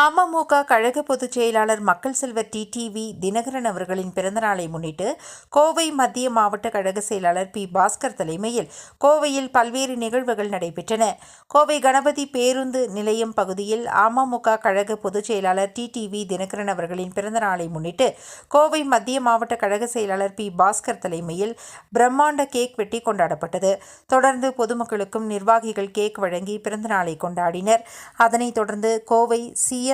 அமமுக கழக பொதுச் செயலாளர் மக்கள் செல்வர் டிடிவி தினகரன் அவர்களின் பிறந்தநாளை முன்னிட்டு கோவை மத்திய மாவட்ட கழக செயலாளர் பி. பாஸ்கர் தலைமையில் கோவையில் பல்வேறு நிகழ்வுகள் நடைபெற்றன. கோவை கணபதி பேருந்து நிலையம் பகுதியில் அமமுக கழக பொதுச் செயலாளர் டிடிவி தினகரன் அவர்களின் பிறந்தநாளை முன்னிட்டு கோவை மத்திய மாவட்ட கழக செயலாளர் பி. பாஸ்கர் தலைமையில் பிரம்மாண்ட கேக் வெட்டி கொண்டாடப்பட்டது. தொடர்ந்து பொதுமக்களுக்கும் நிர்வாகிகள் கேக் வழங்கி பிறந்தநாளை கொண்டாடினர். அதனைத் தொடர்ந்து கோவை சி.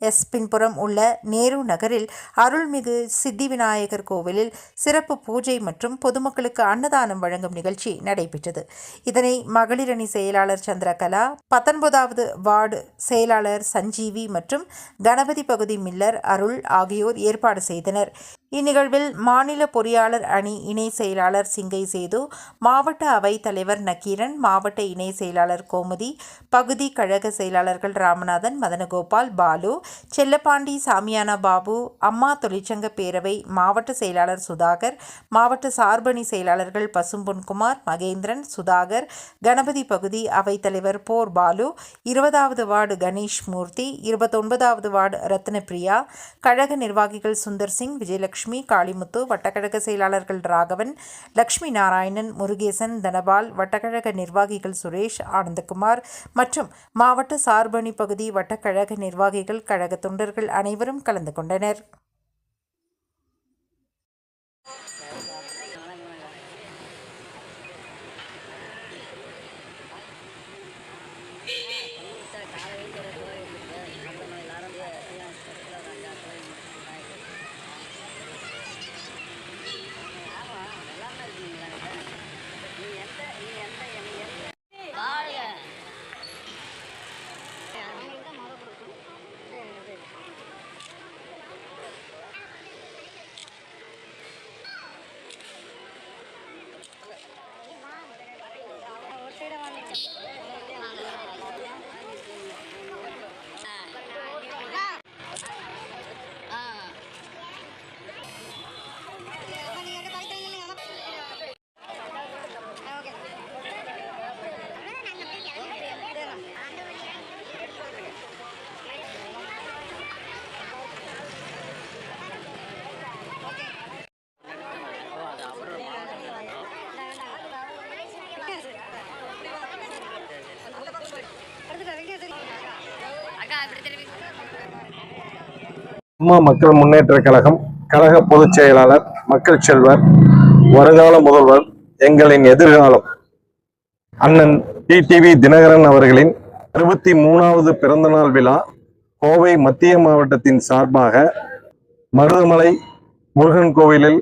எஸ். பின்புறம் உள்ள நேரு நகரில் அருள்மிகு சித்தி விநாயகர் கோவிலில் சிறப்பு பூஜை மற்றும் பொதுமக்களுக்கு அன்னதானம் வழங்கும் நிகழ்ச்சி நடைபெற்றது. இதனை மகளிரணி செயலாளர் சந்திரகலா பத்தொன்பதாவது வார்டு செயலாளர் சஞ்சீவி மற்றும் கணபதி பகுதி மில்லர் அருள் ஆகியோர் ஏற்பாடு செய்தனர். இந்நிகழ்வில் மாநில பொறியாளர் அணி இணை செயலாளர் சிங்கை சேது மாவட்ட அவைத் தலைவர் நக்கீரன் மாவட்ட இணை செயலாளர் கோமதி பகுதி கழக செயலாளர்கள் ராமநாதன் மதனகோபால் பாலு செல்லப்பாண்டி சாமியானா பாபு அம்மா தொழிற்சங்க பேரவை மாவட்ட செயலாளர் சுதாகர் மாவட்ட சார்பணி செயலாளர்கள் பசும்பொன்குமார் மகேந்திரன் சுதாகர் கணபதி பகுதி அவைத்தலைவர் போர் பாலு இருபதாவது வார்டு கணேஷ் மூர்த்தி இருபத்தொன்பதாவது வார்டு ரத்னபிரியா கழக நிர்வாகிகள் சுந்தர் சிங் விஜயலட்சுமி காளிமுத்து வட்டக்கழக செயலாளர்கள் ராகவன் லக்ஷ்மி நாராயணன் முருகேசன் தனபால் வட்டக்கழக நிர்வாகிகள் சுரேஷ் ஆனந்தகுமார் மற்றும் மாவட்ட சார்பணி பகுதி வட்டக்கழக நிர்வாகிகள் கழக தொண்டர்கள் அனைவரும் கலந்து கொண்டனர். அம்மா மக்கள் முன்னேற்ற கழகம் கழக பொதுச் செயலாளர் மக்கள் செல்வர் வருங்கால முதல்வர் எங்களின் எதிர்காலம். அண்ணன் டிடிவி தினகரன் அவர்களின் அறுபத்தி மூணாவது பிறந்தநாள் விழா கோவை மத்திய மாவட்டத்தின் சார்பாக மருதமலை முருகன் கோவிலில்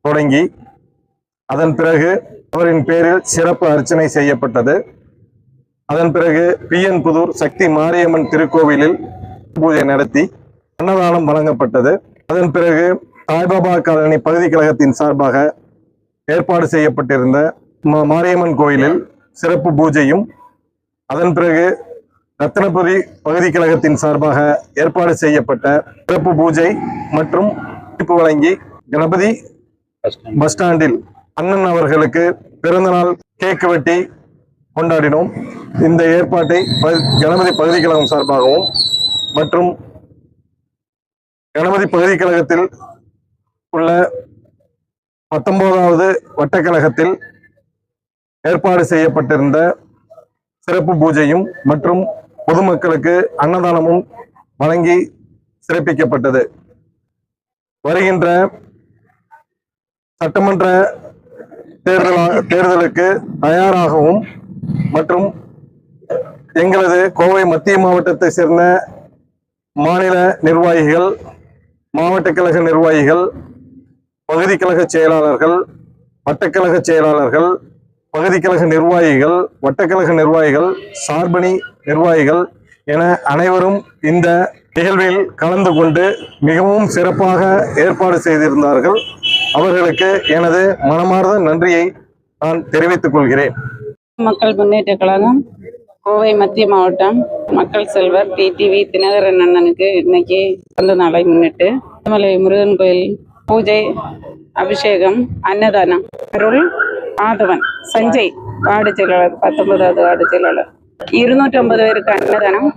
தொடங்கி அதன் பிறகு அவரின் பேரில் சிறப்பு அர்ச்சனை செய்யப்பட்டது. அதன் பிறகு பி. என். புதூர் சக்தி மாரியம்மன் திருக்கோவிலில் பூஜை நடத்தி அன்னதானம் வழங்கப்பட்டது. அதன் பிறகு சாய்பாபா காலனி பகுதி கழகத்தின் சார்பாக ஏற்பாடு செய்யப்பட்டிருந்த மா- மாரியம்மன் கோயிலில் சிறப்பு பூஜையும் அதன் பிறகு ரத்தினபுரி பகுதி கழகத்தின் சார்பாக ஏற்பாடு செய்யப்பட்ட சிறப்பு பூஜை மற்றும் தீர்ப்பு வழங்கி கணபதி பஸ் ஸ்டாண்டில் அண்ணன் அவர்களுக்கு பிறந்தநாள் கேக் வெட்டி கொண்டாடினோம். இந்த ஏற்பாட்டை கணபதி பகுதி கழகம் சார்பாகவும் மற்றும் கணபதி பகுதிக்கழகத்தில் உள்ள பத்தொன்பதாவது வட்டக்கழகத்தில் ஏற்பாடு செய்யப்பட்டிருந்த சிறப்பு பூஜையும் மற்றும் பொதுமக்களுக்கு அன்னதானமும் வழங்கி சிறப்பிக்கப்பட்டது. வருகின்ற சட்டமன்ற தேர்தல் தேர்தலுக்கு தயாராகவும் மற்றும் எங்களது கோவை மத்திய மாவட்டத்தை சேர்ந்த மாநில நிர்வாகிகள் மாவட்ட கழக நிர்வாகிகள் பகுதி கழக செயலாளர்கள் வட்டக்கழக செயலாளர்கள் பகுதி கழக நிர்வாகிகள் வட்டக்கழக நிர்வாகிகள் சார்பணி நிர்வாகிகள் என அனைவரும் இந்த நிகழ்வில் கலந்து கொண்டு மிகவும் சிறப்பாக ஏற்பாடு செய்திருந்தார்கள். அவர்களுக்கு எனது மனமார்ந்த நன்றியை நான் தெரிவித்துக் கொள்கிறேன். மக்கள் முன்னேற்ற கழகம் கோவை மத்திய மாவட்டம் மக்கள் செல்வர் டிடிவி தினகரன் அண்ணனுக்கு இன்னைக்கு பிறந்த நாளை முன்னிட்டு மலை முருகன் கோயில் பூஜை அபிஷேகம் அன்னதானம் அருள் ஆதவன் சஞ்சய் வார்டு செயலாளர் பத்தொன்பதாவது வார்டு செயலாளர். இருநூற்றி ஐம்பது பேருக்கு அன்னதானம்.